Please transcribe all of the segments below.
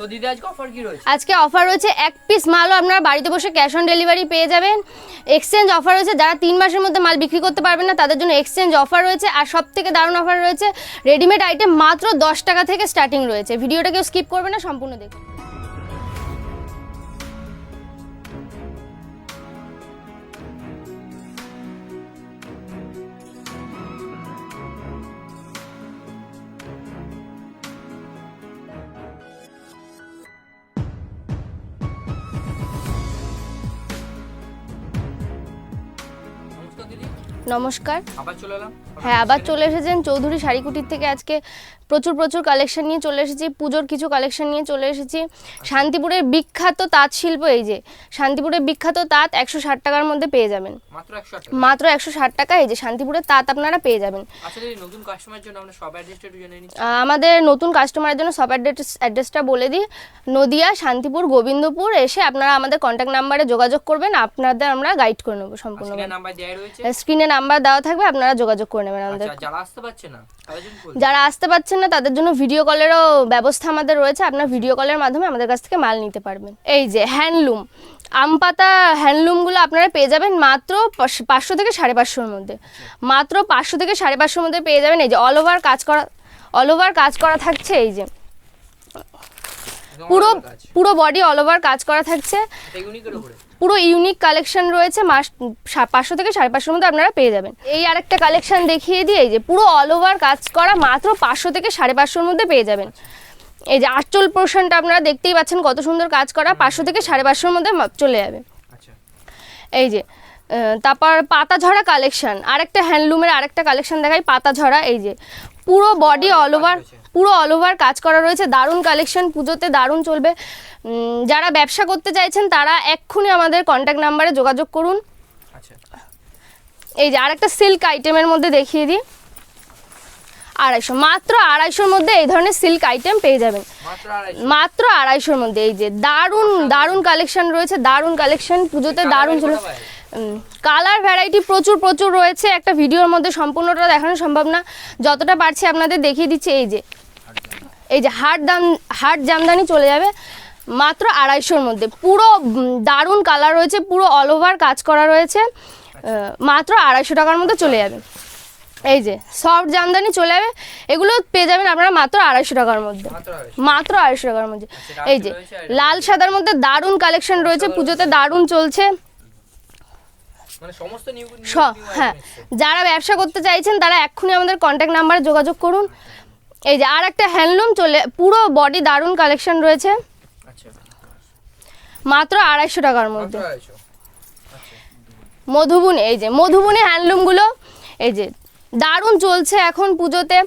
আজকে অফার রয়েছে? আজকে অফার রয়েছে এক পিস মালও, আপনারা বাড়িতে বসে ক্যাশ অন ডেলিভারি পেয়ে যাবেন। এক্সচেঞ্জ অফার রয়েছে, যারা তিন মাসের মধ্যে মাল বিক্রি করতে পারবেন না, তাদের জন্য এক্সচেঞ্জ অফার রয়েছে। আর সব থেকে দারুণ অফার রয়েছে রেডিমেড আইটেম মাত্র দশ টাকা থেকে স্টার্টিং রয়েছে। ভিডিওটা কেউ স্কিপ করবে না, সম্পূর্ণ দেখুন। নমস্কার। আবার চলে এলাম। হ্যাঁ আবার চলে এসেছেন চৌধুরী শাড়িকুটির থেকে আজকে প্রচুর প্রচুর কালেকশন নিয়ে চলে এসেছি পুজোর কিছু কালেকশন নিয়ে চলে এসেছি। শান্তিপুরের বিখ্যাত তাঁত শিল্প এই যে শান্তিপুরের বিখ্যাত তাঁত একশো ষাট টাকার মধ্যে পেয়ে যাবেন। মাত্র একশো ষাট টাকা? এই যে শান্তিপুরের তাঁত আপনারা পেয়ে যাবেন। আচ্ছা আমাদের নতুন কাস্টমারের জন্য সব অ্যাড্রেস অ্যাড্রেসটা বলে দিই। নদিয়া শান্তিপুর গোবিন্দপুর এসে আপনারা আমাদের কন্ট্যাক্ট নাম্বারে যোগাযোগ করবেন। আপনাদের আমরা গাইড করে নেব সম্পূর্ণ স্ক্রিনে নাম্বার দেওয়া স্ক্রিনে নাম্বার দেওয়া থাকবে আপনারা যোগাযোগ করে নেবেন আমাদের আচ্ছা যারা আসতে পারছে না। যারা আসতে পারছেন না তাদের জন্য ভিডিও কলেরও ব্যবস্থা আমাদের রয়েছে। আপনার ভিডিও কলের মাধ্যমে আমাদের কাছ থেকে মাল নিতে পারবেন। এই যে হ্যান্ডলুম আম পাতা হ্যান্ডলুমগুলো আপনারা পেয়ে যাবেন মাত্র পাঁচ- পাঁচশো থেকে সাড়ে পাঁচশোর মধ্যে। মাত্র পাঁচশো থেকে সাড়ে পাঁচশোর মধ্যে পেয়ে যাবেন এই যে অল ওভার কাজ করা অল ওভার কাজ করা থাকছে এই যে। পুরো পুরো বডি অল ওভার কাজ করা থাকছে। পুরো ইউনিক কালেকশন রয়েছে মাস পাঁচশো থেকে সাড়ে পাঁচশোর মধ্যে আপনারা পেয়ে যাবেন। এই আরেকটা কালেকশন দেখিয়ে দিয়ে এই যে পুরো অল ওভার কাজ করা মাত্র পাঁচশো থেকে সাড়ে পাঁচশোর মধ্যে পেয়ে যাবেন। এই যে আঁচল পোর্শনটা আপনারা দেখতেই পাচ্ছেন কত সুন্দর কাজ করা পাঁচশো থেকে সাড়ে পাঁচশোর মধ্যে চলে যাবে। আচ্ছা। এই যে তারপর পাতা ঝরা কালেকশন আরেকটা হ্যান্ডলুমের আরেকটা কালেকশন দেখাই পাতা ঝরা এই যে। পুরো বডি অল ওভার পুরো অল ওভার কাজ করা রয়েছে। দারুণ কালেকশন পুজোতে দারুণ চলবে। যারা ব্যবসা করতে চাইছেন তারা এক্ষুনি আমাদের কন্ট্যাক্ট নাম্বারে যোগাযোগ করুন। আচ্ছা। এই যে আর একটা সিল্ক আইটেমের মধ্যে দেখিয়ে দিই। আড়াইশো মাত্র আড়াইশোর মধ্যে এই ধরনের সিল্ক আইটেম পেয়ে যাবেন। মাত্র আড়াইশোর মধ্যে এই যে দারুণ দারুণ কালেকশন রয়েছে দারুণ কালেকশন পুজোতে দারুণ চলে কালার ভ্যারাইটি প্রচুর প্রচুর রয়েছে। একটা ভিডিওর মধ্যে সম্পূর্ণটা দেখানো সম্ভব না। যতটা পারছি আপনাদের দেখিয়ে দিচ্ছি। এই যে এই যে হাট দাম হাট জামদানি চলে যাবে মাত্র আড়াইশোর মধ্যে। পুরো দারুণ কালার রয়েছে পুরো অল ওভার কাজ করা রয়েছে। মাত্র আড়াইশো টাকার মধ্যে চলে যাবে। এই যে সফট জামদানি চলে যাবে এগুলো পেয়ে যাবেন আপনারা মাত্র আড়াইশো টাকার মধ্যে। মাত্র আড়াইশো টাকার মধ্যে। এই যে লাল সাদার মধ্যে দারুণ কালেকশন রয়েছে পুজোতে দারুণ চলছে। মানে হ্যাঁ যারা ব্যবসা করতে চাইছেন তারা এক্ষুনি আমাদের কন্ট্যাক্ট নাম্বারে যোগাযোগ করুন। এই যে আর একটা হ্যান্ডলুম চলে পুরো বডি দারুণ কালেকশন রয়েছে। আচ্ছা। মাত্র আড়াইশো টাকার মধ্যে। আড়াইশো। মধুবুনি এই যে মধুবুনি হ্যান্ডলুমগুলো এই যে দারুণ চলছে এখন পুজোতে।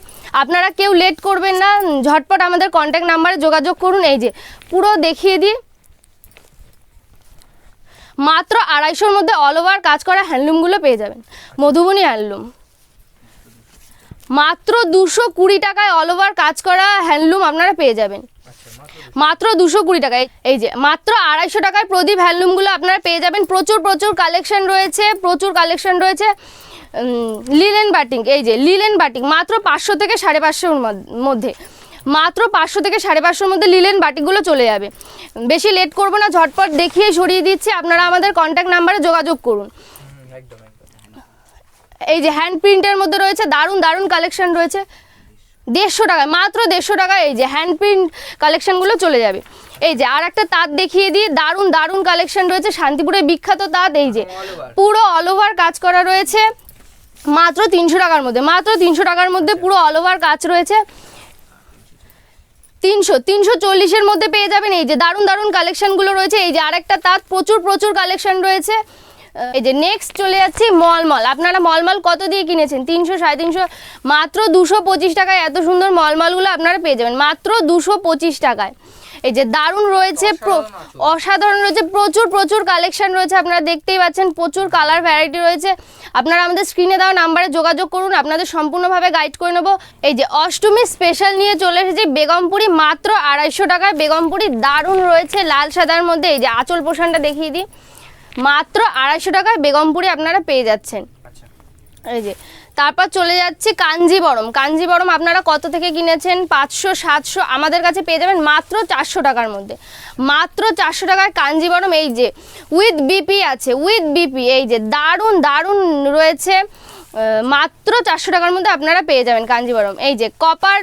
আপনারা কেউ লেট করবেন না ঝটপট আমাদের কন্ট্যাক্ট নাম্বারে যোগাযোগ করুন। এই যে পুরো দেখিয়ে দিই। মাত্র আড়াইশোর মধ্যে অল ওভার কাজ করা হ্যান্ডলুমগুলো পেয়ে যাবেন। মধুবনী হ্যান্ডলুম। মাত্র দুশো কুড়ি টাকায় অল ওভার কাজ করা হ্যান্ডলুম আপনারা পেয়ে যাবেন। মাত্র দুশো কুড়ি টাকায়, এই যে, মাত্র আড়াইশো টাকায় প্রদীপ হ্যান্ডলুমগুলো আপনারা পেয়ে যাবেন। প্রচুর প্রচুর কালেকশন রয়েছে, প্রচুর কালেকশন রয়েছে। লিলেন বাটিং এই যে লিলেন বাটিং মাত্র পাঁচশো থেকে সাড়ে পাঁচশোর মধ্যে। মাত্র পাঁচশো থেকে সাড়ে পাঁচশোর মধ্যে লিলেন বাটিকগুলো চলে যাবে। বেশি লেট করব না, ঝটপট দেখিয়ে সরিয়ে দিচ্ছি, আপনারা আমাদের কন্ট্যাক্ট নাম্বারে যোগাযোগ করুন। একদম এই যে হ্যান্ড প্রিন্টের মধ্যে রয়েছে, দারুণ দারুণ কালেকশন রয়েছে। দেড়শো টাকায় মাত্র দেড়শো টাকায় এই যে হ্যান্ড প্রিন্ট কালেকশনগুলো চলে যাবে। এই যে আর একটা তাঁত দেখিয়ে দিয়ে দারুণ দারুণ কালেকশন রয়েছে, শান্তিপুরের বিখ্যাত তাঁত, এই যে পুরো অল ওভার কাজ করা রয়েছে, মাত্র তিনশো টাকার মধ্যে, মাত্র তিনশো টাকার মধ্যে পুরো অল ওভার কাজ রয়েছে। তিনশো তিনশো চল্লিশের মধ্যে পেয়ে যাবেন, এই যে দারুণ দারুণ কালেকশনগুলো রয়েছে, এই যে আরেকটা তাঁত, প্রচুর প্রচুর কালেকশন রয়েছে। এই যে নেক্সট চলে যাচ্ছি মলমল। আপনারা মলমল কত দিয়ে কিনেছেন? তিনশো সাড়ে তিনশো মাত্র দুশো পঁচিশ টাকায় এত সুন্দর মলমলগুলো আপনারা পেয়ে যাবেন। মাত্র দুশো পঁচিশ টাকায়। এই যে দারুণ রয়েছে প্র- অসাধারণ অসাধারণ রয়েছে। প্রচুর প্রচুর কালেকশন রয়েছে। আপনারা দেখতেই পাচ্ছেন প্রচুর কালার ভ্যারাইটি রয়েছে। আপনারা আমাদের স্ক্রিনে দেওয়া নাম্বারে যোগাযোগ করুন। আপনাদের সম্পূর্ণভাবে গাইড করে নেব। এই যে অষ্টমী স্পেশাল নিয়ে চলে এসেছি বেগমপুরি মাত্র আড়াইশো টাকায়। বেগমপুরি দারুণ রয়েছে লাল সাদার মধ্যে। এই যে আঁচল পোষণটা দেখিয়ে দিই। মাত্র আড়াইশো টাকায় বেগমপুরি আপনারা পেয়ে যাচ্ছেন। আচ্ছা। এই যে তারপর চলে যাচ্ছে কাঞ্জিবরম। কাঞ্জিবরম আপনারা কত থেকে কিনেছেন? পাঁচশো সাতশো আমাদের কাছে পেয়ে যাবেন মাত্র চারশো টাকার মধ্যে। মাত্র চারশো টাকায় কাঞ্জিবরম এই যে উইথ বিপি আছে উইথ বিপি এই যে দারুণ দারুণ রয়েছে। মাত্র চারশো টাকার মধ্যে আপনারা পেয়ে যাবেন কাঞ্জিবরম। এই যে কপার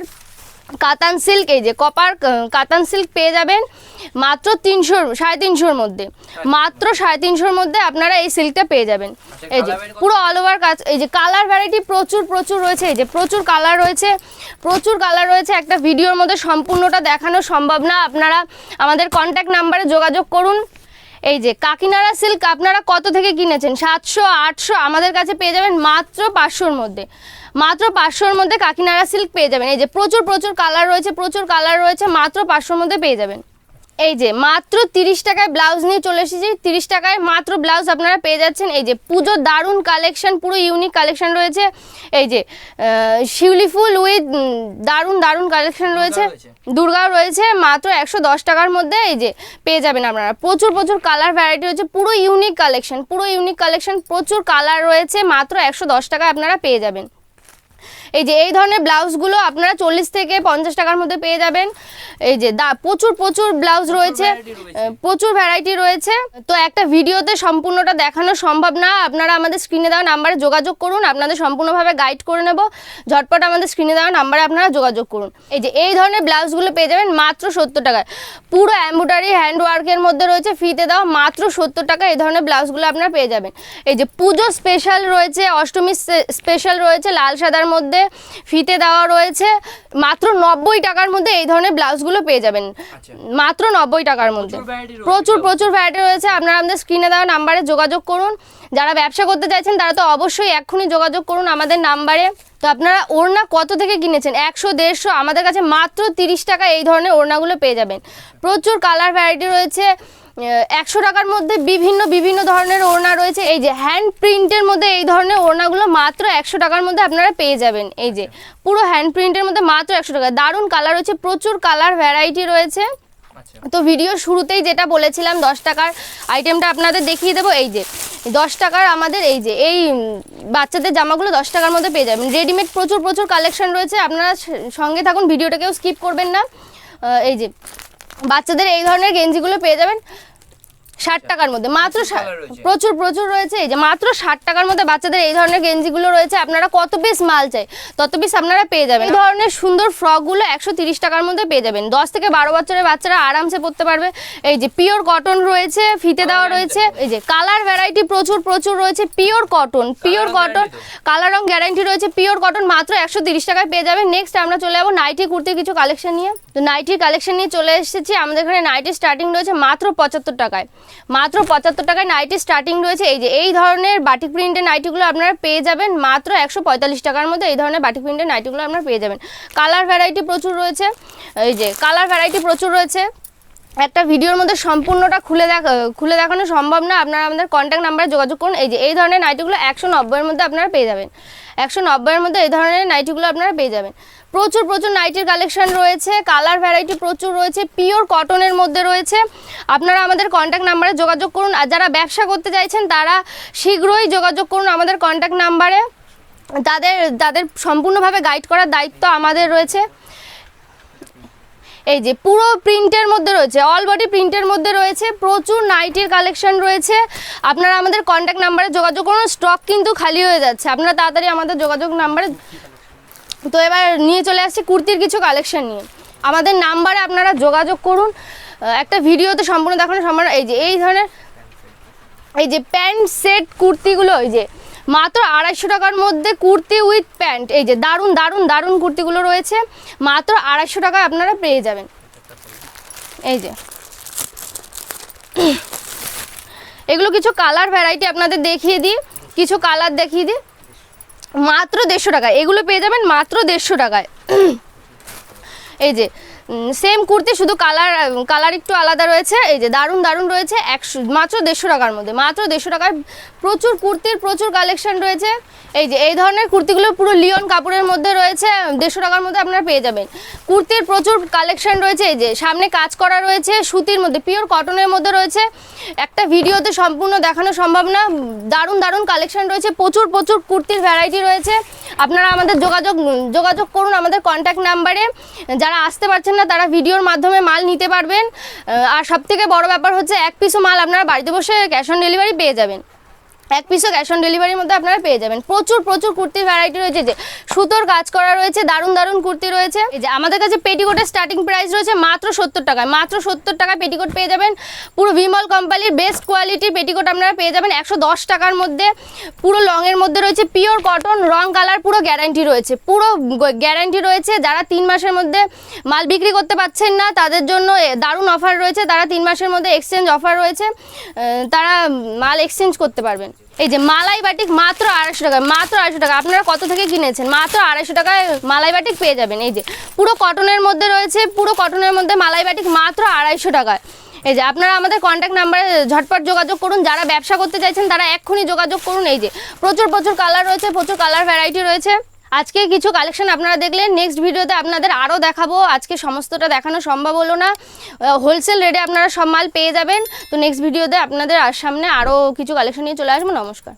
কাতান সিল্ক এই যে কপার কাতান সিল্ক পেয়ে যাবেন মাত্র তিনশোর সাড়ে তিনশোর মধ্যে। মাত্র সাড়ে তিনশোর মধ্যে আপনারা এই সিল্কটা পেয়ে যাবেন। এই যে পুরো অল ওভার কাজ এই যে কালার ভ্যারাইটি প্রচুর প্রচুর রয়েছে। এই যে প্রচুর কালার রয়েছে প্রচুর কালার রয়েছে। একটা ভিডিওর মধ্যে সম্পূর্ণটা দেখানো সম্ভব না। আপনারা আমাদের কন্ট্যাক্ট নাম্বারে যোগাযোগ করুন। এই যে, কাকিনাড়া সিল্ক আপনারা কত থেকে কিনেছেন? সাতশো, আটশো, আমাদের কাছে পেয়ে যাবেন মাত্র পাঁচশোর মধ্যে। মাত্র পাঁচশোর মধ্যে কাকিনাড়া সিল্ক পেয়ে যাবেন। এই যে, প্রচুর প্রচুর কালার রয়েছে, প্রচুর কালার রয়েছে, মাত্র পাঁচশোর মধ্যে পেয়ে যাবেন। এই যে মাত্র তিরিশ টাকায় ব্লাউজ নিয়ে চলে এসেছি। তিরিশ টাকায় মাত্র ব্লাউজ আপনারা পেয়ে যাচ্ছেন। এই যে পুজোর দারুণ কালেকশন পুরো ইউনিক কালেকশন রয়েছে। এই যে শিউলি ফুল উইথ দারুণ দারুণ কালেকশন রয়েছে। রয়েছে। দুর্গাও রয়েছে। মাত্র একশো দশ টাকার মধ্যে এই যে পেয়ে যাবেন আপনারা। প্রচুর প্রচুর কালার ভ্যারাইটি রয়েছে। পুরো ইউনিক কালেকশন পুরো ইউনিক কালেকশন প্রচুর কালার রয়েছে। মাত্র একশো দশ টাকায় আপনারা পেয়ে যাবেন। এই যে এই ধরনের ব্লাউজগুলো আপনারা চল্লিশ থেকে পঞ্চাশ টাকার মধ্যে পেয়ে যাবেন। এই যে দা প্রচুর প্রচুর ব্লাউজ রয়েছে। প্রচুর ভ্যারাইটি রয়েছে। তো একটা ভিডিওতে সম্পূর্ণটা দেখানো সম্ভব না। আপনারা আমাদের স্ক্রিনে দেওয়া নাম্বারে যোগাযোগ করুন। আপনাদের সম্পূর্ণভাবে গাইড করে নেব। ঝটপট আমাদের স্ক্রিনে দেওয়া নাম্বারে আপনারা যোগাযোগ করুন। এই যে এই ধরনের ব্লাউজগুলো পেয়ে যাবেন মাত্র সত্তর টাকায়। পুরো এম্ব্রয়ডারি হ্যান্ড ওয়ার্কের মধ্যে রয়েছে। ফিতে দেওয়া মাত্র সত্তর টাকা এই ধরনের ব্লাউজগুলো আপনারা পেয়ে যাবেন। এই যে পুজো স্পেশাল রয়েছে অষ্টমী স্পেশাল রয়েছে লাল সাদার মধ্যে। ফিতে দেওয়া রয়েছে। মাত্র নব্বই টাকার মধ্যে এই ধরনের ব্লাউজগুলো পেয়ে যাবেন। আচ্ছা। মাত্র নব্বই টাকার মধ্যে। প্রচুর প্রচুর প্রচুর ভ্যারাইটি রয়েছে। আপনারা আমাদের স্ক্রিনে দেওয়া নাম্বারে যোগাযোগ করুন। যারা ব্যবসা করতে চাইছেন তারা তো অবশ্যই এক্ষুনি যোগাযোগ করুন আমাদের নাম্বারে তো আপনারা ওড়না কত থেকে কিনেছেন? একশো দেড়শো আমাদের কাছে মাত্র তিরিশ টাকা এই ধরনের ওড়নাগুলো পেয়ে যাবেন। প্রচুর কালার ভ্যারাইটি রয়েছে। একশো টাকার মধ্যে বিভিন্ন বিভিন্ন ধরনের ওড়না রয়েছে। এই যে হ্যান্ড প্রিন্টের মধ্যে এই ধরনের ওড়নাগুলো মাত্র একশো টাকার মধ্যে আপনারা পেয়ে যাবেন। এই যে পুরো হ্যান্ড প্রিন্টের মধ্যে মাত্র একশো টাকা। দারুণ কালার রয়েছে প্রচুর কালার ভ্যারাইটি রয়েছে। আচ্ছা। তো ভিডিও শুরুতেই যেটা বলেছিলাম দশ টাকার আইটেমটা আপনাদের দেখিয়ে দেবো। এই যে দশ টাকার আমাদের এই যে এই বাচ্চাদের জামাগুলো দশ টাকার মধ্যে পেয়ে যাবেন। রেডিমেড প্রচুর প্রচুর কালেকশন রয়েছে। আপনারা সঙ্গে থাকুন ভিডিওটাকেও স্কিপ করবেন না। এই যে বাচ্চাদের এই ধরনের গেঞ্জিগুলো পেয়ে যাবেন ষাট টাকার মধ্যে। মাত্র প্রচুর প্রচুর রয়েছে। এই যে মাত্র ষাট টাকার মধ্যে বাচ্চাদের এই ধরনের গেঞ্জিগুলো রয়েছে। আপনারা কত পিস মাল চাই তত পিস আপনারা পেয়ে যাবেন। এই ধরনের সুন্দর ফ্রকগুলো একশো তিরিশ টাকার মধ্যে পেয়ে যাবেন। দশ থেকে বারো বছরের বাচ্চারা আরামসে পরতে পারবে। এই যে পিওর কটন রয়েছে ফিতে দেওয়া রয়েছে। এই যে কালার ভ্যারাইটি প্রচুর প্রচুর রয়েছে। Pure cotton pure cotton colour রং গ্যারান্টি রয়েছে। পিওর কটন মাত্র একশো তিরিশ টাকায় পেয়ে যাবেন। নেক্সট আমরা চলে যাব নাইটি কুর্তির কিছু কালেকশন নিয়ে। তো নাইটির কালেকশন নিয়ে চলে এসেছি। আমাদের এখানে নাইটি স্টার্টিং রয়েছে মাত্র পঁচাত্তর টাকায়। মাত্র পঁচাত্তর টাকায় নাইটি স্টার্টিং রয়েছে। এই যে, এই ধরনের বাটিক প্রিন্টের নাইটিগুলো আপনারা পেয়ে যাবেন মাত্র একশো পঁয়তাল্লিশ টাকার মধ্যে এই ধরনের বাটিক প্রিন্টের নাইটিগুলো আপনারা পেয়ে যাবেন। কালার ভ্যারাইটি প্রচুর রয়েছে। এই যে কালার ভ্যারাইটি প্রচুর রয়েছে। একটা ভিডিওর মধ্যে সম্পূর্ণটা খুলে দেখা, খুলে দেখানো সম্ভব না। আপনারা আমাদের কন্ট্যাক্ট নাম্বারে যোগাযোগ করুন। এই যে, এই ধরনের নাইটিগুলো একশো নব্বইয়ের মধ্যে আপনারা পেয়ে যাবেন। একশো নব্বইয়ের মধ্যে এই ধরনের নাইটিগুলো আপনারা পেয়ে যাবেন। প্রচুর প্রচুর নাইটির কালেকশন রয়েছে কালার ভ্যারাইটি প্রচুর রয়েছে পিওর কটনের মধ্যে রয়েছে। আপনারা আমাদের কন্ট্যাক্ট নাম্বারে যোগাযোগ করুন, আর যারা ব্যবসা করতে চাইছেন, তারা শীঘ্রই যোগাযোগ করুন আমাদের কন্ট্যাক্ট নাম্বারে তাদের তাদের সম্পূর্ণভাবে গাইড করার দায়িত্ব আমাদের রয়েছে। এই যে পুরো প্রিন্টের মধ্যে রয়েছে অল বডি প্রিন্টের মধ্যে রয়েছে, প্রচুর নাইটির কালেকশন রয়েছে। আপনারা আমাদের কন্ট্যাক্ট নাম্বারে যোগাযোগ করুন স্টক কিন্তু খালি হয়ে যাচ্ছে। আপনারা তাড়াতাড়ি আমাদের যোগাযোগ নাম্বারে তো এবার নিয়ে চলে আসছি কুর্তির কিছু কালেকশন নিয়ে। আমাদের নাম্বারে আপনারা যোগাযোগ করুন। একটা ভিডিওতে সম্পূর্ণ দেখানো না। এই যে, এই ধরনের, এই যে প্যান্ট সেট কুর্তিগুলো, এই যে মাত্র আড়াইশো টাকার মধ্যে কুর্তি উইথ প্যান্ট। এই যে দারুণ দারুণ দারুণ কুর্তিগুলো রয়েছে। মাত্র আড়াইশো টাকায় আপনারা পেয়ে যাবেন। এই যে। এগুলো কিছু কালার ভ্যারাইটি আপনাদের দেখিয়ে দিই। কিছু কালার দেখিয়ে দিই। মাত্র দেড়শো টাকায়। এগুলো পেয়ে যাবেন মাত্র দেড়শো টাকায়। এই যে সেম কুর্তি, শুধু কালার কালার একটু আলাদা রয়েছে। এই যে দারুণ দারুণ রয়েছে। একশো, মাত্র দেড়শো টাকার মধ্যে, মাত্র দেড়শো টাকায় প্রচুর কুর্তির, প্রচুর কালেকশন রয়েছে। এই যে, এই ধরনের কুর্তিগুলো পুরো লিওন কাপড়ের মধ্যে রয়েছে। দেড়শো টাকার মধ্যে আপনারা পেয়ে যাবেন। কুর্তির প্রচুর কালেকশন রয়েছে। এই যে, সামনে কাজ করা রয়েছে, সুতির মধ্যে পিওর কটনের মধ্যে রয়েছে। একটা ভিডিওতে সম্পূর্ণ দেখানো সম্ভব না। দারুণ দারুণ কালেকশন রয়েছে। প্রচুর প্রচুর কুর্তির ভ্যারাইটি রয়েছে। আপনারা আমাদের যোগাযোগ যোগাযোগ করুন আমাদের কন্ট্যাক্ট নাম্বারে যারা আসতে পারছেন না তারা ভিডিওর মাধ্যমে মাল নিতে পারবেন। আর সবথেকে বড় ব্যাপার হচ্ছে এক পিসও মাল আপনারা বাড়িতে বসে ক্যাশ অন ডেলিভারি পেয়ে যাবেন। এক পিসও ক্যাশ অন ডেলিভারির মধ্যে আপনারা পেয়ে যাবেন। প্রচুর প্রচুর কুর্তির ভ্যারাইটি রয়েছে। যে সুতোর কাজ করা রয়েছে, দারুণ দারুণ কুর্তি রয়েছে। এই যে আমাদের কাছে পেটিকোটের স্টার্টিং প্রাইস রয়েছে মাত্র সত্তর টাকায়। মাত্র সত্তর টাকায় পেটিকোট পেয়ে যাবেন। পুরো বিমল কোম্পানির বেস্ট কোয়ালিটির পেটিকোট আপনারা পেয়ে যাবেন একশো দশ টাকার মধ্যে। পুরো লংয়ের মধ্যে রয়েছে পিওর কটন রং কালার পুরো গ্যারান্টি রয়েছে। পুরো গ্যারান্টি রয়েছে। যারা তিন মাসের মধ্যে মাল বিক্রি করতে পারছেন না, তাদের জন্য দারুণ অফার রয়েছে। তারা তিন মাসের মধ্যে এক্সচেঞ্জ অফার রয়েছে। তারা মাল এক্সচেঞ্জ করতে পারবেন। এই যে মালাই বাটিক মাত্র আড়াইশো টাকা, মাত্র আড়াইশো টাকা। আপনারা কত থেকে কিনেছেন? মাত্র আড়াইশো টাকায় মালাই বাটিক পেয়ে যাবেন। এই যে, পুরো কটনের মধ্যে রয়েছে, পুরো কটনের মধ্যে মালাই বাটিক মাত্র আড়াইশো টাকায়। এই যে, আপনারা আমাদের কন্ট্যাক্ট নাম্বারে ঝটপট যোগাযোগ করুন। যারা ব্যবসা করতে চাইছেন, তারা এক্ষুনি যোগাযোগ করুন। এই যে, প্রচুর প্রচুর কালার রয়েছে, প্রচুর কালার ভ্যারাইটি রয়েছে। আজকে কিছু কালেকশন আপনারা দেখলেন। নেক্সট ভিডিওতে আপনাদের আরও দেখাবো। আজকে সমস্তটা দেখানো সম্ভব হলো না। হোলসেল রেটে আপনারা সব মাল পেয়ে যাবেন। তো নেক্সট ভিডিওতে আপনাদের সামনে আরও কিছু কালেকশন নিয়ে চলে আসব। নমস্কার।